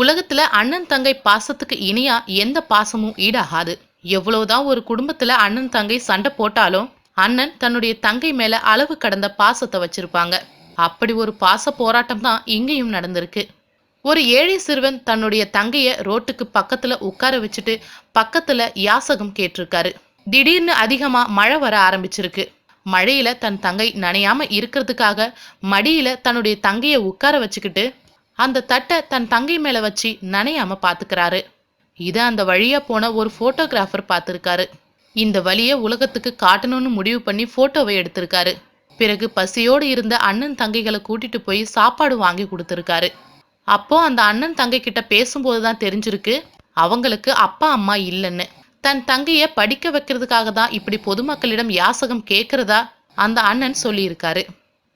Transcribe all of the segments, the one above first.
உலகத்துல அண்ணன் தங்கை பாசத்துக்கு இனியா எந்த பாசமும் ஈடாகாது. எவ்வளவுதான் ஒரு குடும்பத்துல அண்ணன் தங்கை சண்டை போட்டாலும் அண்ணன் தன்னுடைய தங்கை மேல அளவு கடந்த பாசத்தை வச்சிருப்பாங்க. அப்படி ஒரு பாச போராட்டம் தான் இங்கேயும் நடந்திருக்கு. ஒரு ஏழை சிறுவன் தன்னுடைய தங்கைய ரோட்டுக்கு பக்கத்துல உட்கார வச்சுட்டு பக்கத்துல யாசகம் கேட்டிருக்காரு. திடீர்னு அதிகமா மழை வர ஆரம்பிச்சிருக்கு. மழையில தன் தங்கை நனையாம இருக்கிறதுக்காக மடியில தன்னுடைய தங்கைய உட்கார வச்சுக்கிட்டு அந்த தட்டை தன் தங்கை மேல வச்சு நனையாம பாத்துக்கிறாரு. இதை அந்த வழியா போன ஒரு போட்டோகிராஃபர் பார்த்திருக்காரு இந்த வழியை உலகத்துக்கு காட்டணும்னு முடிவு பண்ணி போட்டோவை எடுத்திருக்காரு. பிறகு பசியோடு இருந்த அண்ணன் தங்கைகளை கூட்டிட்டு போய் சாப்பாடு வாங்கி கொடுத்துருக்காரு. அப்போ அந்த அண்ணன் தங்கை கிட்ட பேசும்போது தான் தெரிஞ்சிருக்கு அவங்களுக்கு அப்பா அம்மா இல்லைன்னு. தன் தங்கைய படிக்க வைக்கிறதுக்காக தான் இப்படி பொதுமக்களிடம் யாசகம் கேட்கறதா அந்த அண்ணன் சொல்லியிருக்காரு.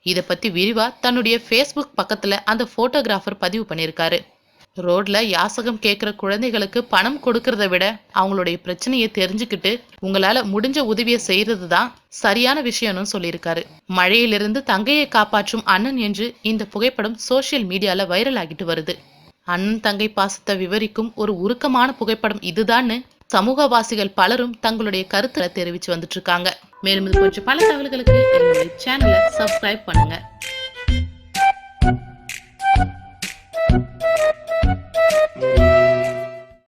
இதை பத்தி விரிவா தன்னுடைய ஃபேஸ்புக் பக்கத்துல அந்த போட்டோகிராஃபர் பதிவு பண்ணியிருக்காரு. ரோட்ல யாசகம் கேட்குற குழந்தைகளுக்கு பணம் கொடுக்கறத விட அவங்களுடைய பிரச்சனையை தெரிஞ்சுக்கிட்டு உங்களால முடிஞ்ச உதவியை செய்யறது தான் சரியான விஷயம்னு சொல்லியிருக்காரு. மழையிலிருந்து தங்கையை காப்பாற்றும் அண்ணன் என்று இந்த புகைப்படம் சோஷியல் மீடியால வைரல் ஆகிட்டு வருது. அண்ணன் தங்கை பாசத்தை விவரிக்கும் ஒரு உருக்கமான புகைப்படம் இதுதான்னு சமூகவாசிகள் பலரும் தங்களுடைய கருத்துல தெரிவிச்சு வந்துட்டு இருக்காங்க. மேலும் இது போன்ற பல தகவல்களுக்கு எங்களுடைய சேனலை சப்ஸ்கிரைப் பண்ணுங்கள்